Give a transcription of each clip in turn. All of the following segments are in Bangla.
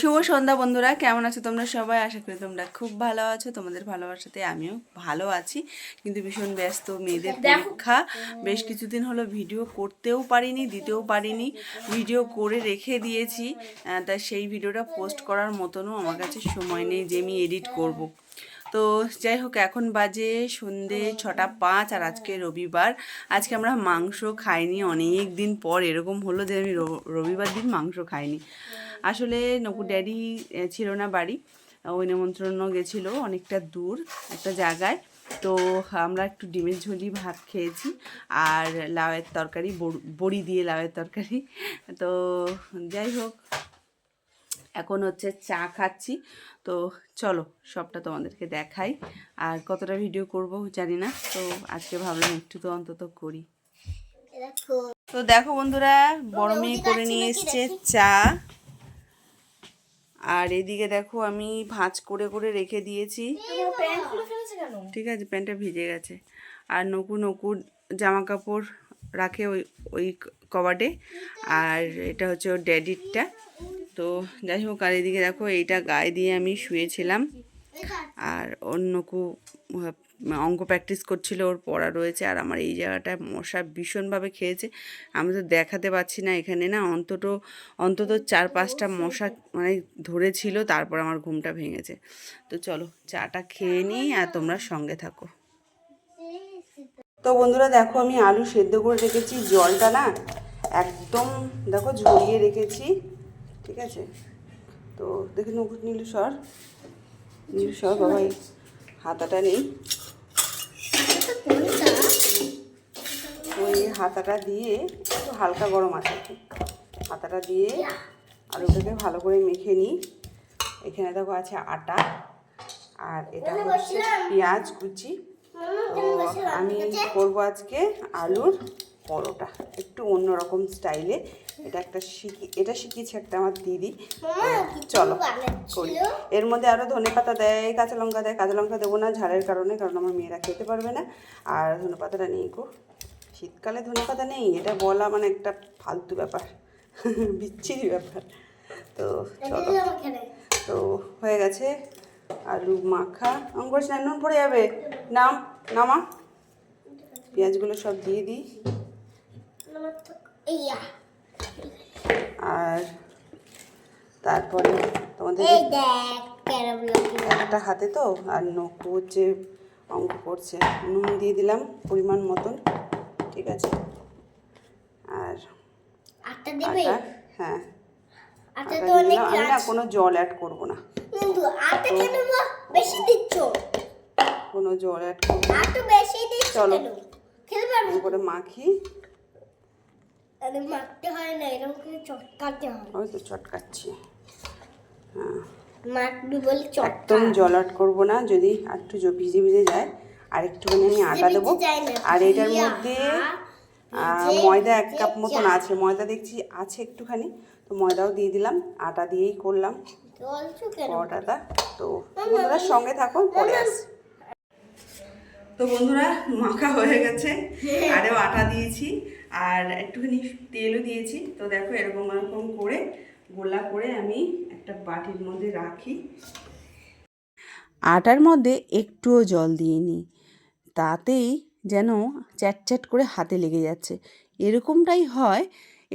শুভ সন্ধ্যা বন্ধুরা কেমন আছো তোমরা সবাই? আশা করি তোমরা খুব ভালো আছো তোমাদের ভালোবাসাতে আমিও ভালো আছি। কিন্তু ভীষণ ব্যস্ত মেয়েদের পরীক্ষা। বেশ কিছুদিন হলো ভিডিও করতেও পারিনি দিতেও পারিনি ভিডিও করে রেখে দিয়েছি। তা সেই ভিডিওটা পোস্ট করার মতনও আমার কাছে সময় নেই যে আমি এডিট করব। তো যাই হোক, এখন বাজে সন্ধে ছটা পাঁচ আর আজকে রবিবার। আজকে আমরা মাংস খাইনি, অনেক দিন পর এরকম হলো যে আমি রবিবার দিন মাংস খাইনি। আসলে নকু ড্যাডি ছিল না বাড়ি। ওই নিমন্ত্রণ গেছিল অনেকটা দূর একটা জায়গায়। তো আমরা একটু ডিমের ঝোলি ভাত খেয়েছি আর লাউয়ের তরকারি বড়ি দিয়ে লাউয়ের তরকারি। তো যাই হোক এখন হচ্ছে চা খাচ্ছি। তো চলো সবটা তোমাদেরকে দেখাই। আর কতটা ভিডিও করব জানি না। তো আজকে ভাবলাম একটু তো অন্তত করি। তো দেখো বন্ধুরা বড় মেয়ে করে নিয়ে এসছে চা। আর এদিকে দেখো আমি ভাঁজ করে করে রেখে দিয়েছি। ঠিক আছে প্যান্টটা ভিজে গেছে। আর নকু নকু জামা কাপড় রাখে ওই ওই কবাটে। আর এটা হচ্ছে ওর ড্যাডিরটা তো যাই হোক, আর এদিকে দেখো, এইটা গায়ে দিয়ে আমি শুয়েছিলাম। আর অন্যকু অঙ্ক প্র্যাকটিস করছিল, ওর পড়া রয়েছে। আর আমার এই জায়গাটায় মশা ভীষণভাবে খেয়েছে। আমি তো দেখাতে পাচ্ছি না এখানে না, অন্তত অন্তত চার পাঁচটা মশা মানে ধরেছিল, তারপর আমার ঘুমটা ভেঙেছে। তো চলো, চাটা খেয়ে নিই আর তোমরা সঙ্গে থাকো। তো বন্ধুরা, দেখো, আমি আলু সেদ্ধ করে রেখেছি। জলটা না একদম, দেখো, ঝরিয়ে রেখেছি। ঠিক আছে? তো দেখে নকুট নীলু সর নীলু সর বাবা হাতাটা নেই। ওই হাতাটা দিয়ে একটু হালকা গরম আছে। আর হাতাটা দিয়ে আলুটাকে ভালো করে মেখে নিই। এখানে দেখো আছে আটা আর এটা হচ্ছে পেঁয়াজ কুচি। আমি করব আজকে আলুর পরোটা। একটু অন্যরকম স্টাইলে এটা একটা শিখি এটা শিখিয়েছে একটা আমার দিদি। তো চলো করি। এর মধ্যে আরও ধনে পাতা দেয় কাঁচা লঙ্কা দেয়। কাঁচা লঙ্কা দেবো না ঝাড়ের কারণে কারণ আমার মেয়েরা খেতে পারবে না। আর ধনে পাতাটা নেই গো। শীতকালে ধনে পাতা নেই এটা বলা মানে একটা ফালতু ব্যাপার। বিচ্ছিরি ব্যাপার। তো চলো। তো হয়ে গেছে। আলু মাখা। অঙ্কুর স্নান নুন পড়ে যাবে? নাম নামা? পেঁয়াজগুলো সব দিয়ে দিই। আর তারপরে তোমাদের একটা হাতে তো আর নকু হচ্ছে অঙ্ক করছে নুন দিয়ে দিলাম পরিমাণ মতন ঠিক আছে? আর আটা হ্যাঁ। আটা তো অনেক আমি না কোনো জল অ্যাড করব না। কিন্তু কেন বেশি দিচ্ছ? কোনো জল অ্যাড করব না। আটটা বেশি দিচ্ছ চলো। খেতে পারব করে মাখি। আরে মারতে হয় না এরকম করে চটকাতে হয় ওই তো চটকাচ্ছি। হ্যাঁ। মারবি বলে চটকা। একদম জল অ্যাড করব না যদি একটু ভিজে ভিজে যায় আর একটুখানি আমি আটা দেবো। আর এটার মধ্যে ময়দা এক কাপ মতন আছে ময়দা দেখছি আছে একটুখানি তো ময়দাও দিয়ে দিলাম আটা দিয়েই করলাম। পরোটাটা তো বন্ধুরা সঙ্গে থাকো পরে আসি। তো বন্ধুরা মাখা হয়ে গেছে আরেও আটা দিয়েছি। আর একটুখানি তেলও দিয়েছি। তো দেখো এরকম এরকম করে গোলা করে আমি একটা বাটির মধ্যে রাখি। আটার মধ্যে একটুও জল দিইনি তাতেই যেন চ্যাট চ্যাট করে হাতে লেগে যাচ্ছে। এরকমটাই হয়,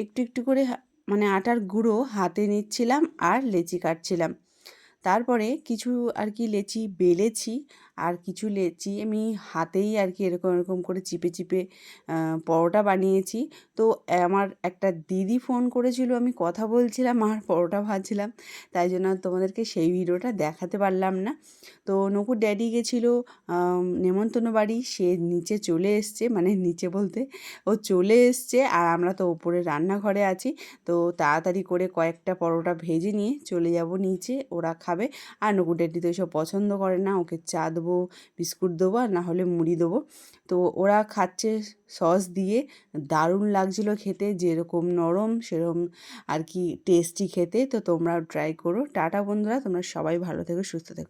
একটু একটু করে মানে আটার গুঁড়ো হাতে নিচ্ছিলাম আর লেচি কাটছিলাম। তারপরে কিছু আর কি লেচি বেলেছি। আর কিছু লেচি আমি হাতেই আর কি এরকম এরকম করে চিপে চিপে পরোটা বানিয়েছি। তো আমার একটা দিদি ফোন করেছিল, আমি কথা বলছিলাম আর পরোটা ভাজছিলাম। তাই জন্য তোমাদেরকে সেই ভিডিওটা দেখাতে পারলাম না। তো নকুর ড্যাডি গেছিল নেমন্তন্ন বাড়ি, সে নিচে চলে এসছে মানে নিচে বলতে ও চলে এসছে, আর আমরা তো ওপরে রান্নাঘরে আছি। তো তাড়াতাড়ি করে কয়েকটা পরোটা ভেজে নিয়ে চলে যাব নিচে, ওরা খাবে। আর নকুর ড্যাডি তো এসব পছন্দ করে না। ওকে চা দেবো, বিস্কুট দেবো, আর না হলে মুড়ি দেবো। তো ওরা খাচ্ছে সস দিয়ে। দারুণ লাগছিল খেতে, যেরকম নরম, সেরকম আর কি টেস্টি খেতে। তো তোমরাও ট্রাই করো। টাটা বন্ধুরা, তোমরা সবাই ভালো থেকো, সুস্থ থেকো।